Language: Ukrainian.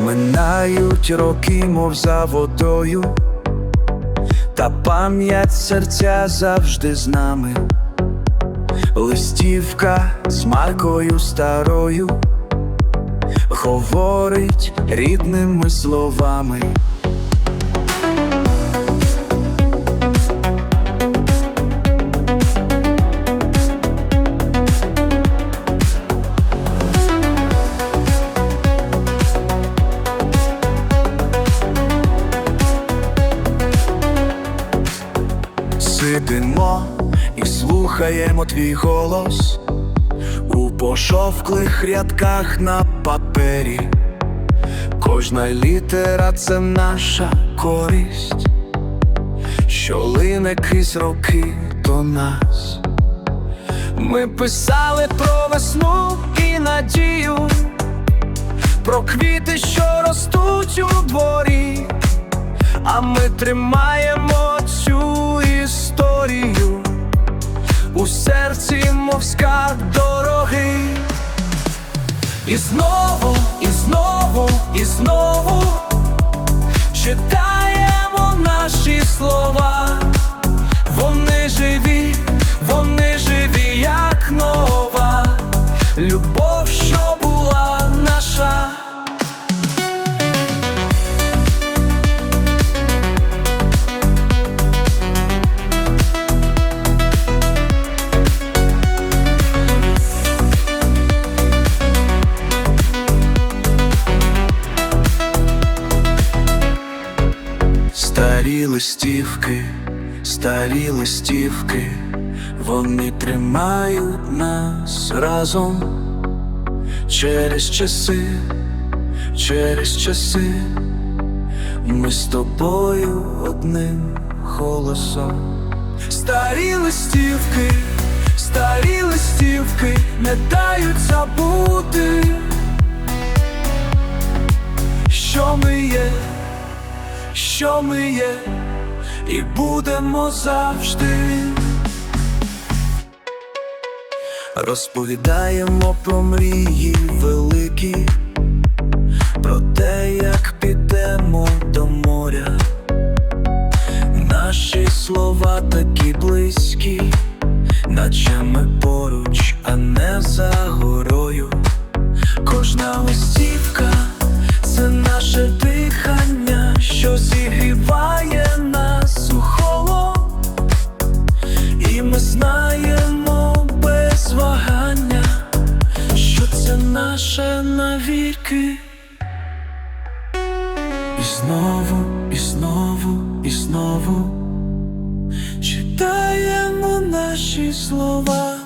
Минають роки, мов за водою, та пам'ять серця завжди з нами. Листівка з маркою старою говорить рідними словами. Сидимо і слухаємо твій голос у пошовклих рядках на папері. Кожна літера це наша користь, що лине крізь роки до нас. Ми писали про весну і надію, про квіти, що ростуть у дворі, а ми тримаємо у серці, мов скарб дороги. І знову, і знову, і знову читаємо наші слова. Листівки, старі листівки, вони тримають нас разом через часи, через часи, ми з тобою одним голосом. Старі листівки, старі листівки не дають забути, що ми є, і будемо завжди. Розповідаємо про мрії великі, ми знаємо без вагання, що це наше навіки. І знову, і знову, і знову читаємо наші слова.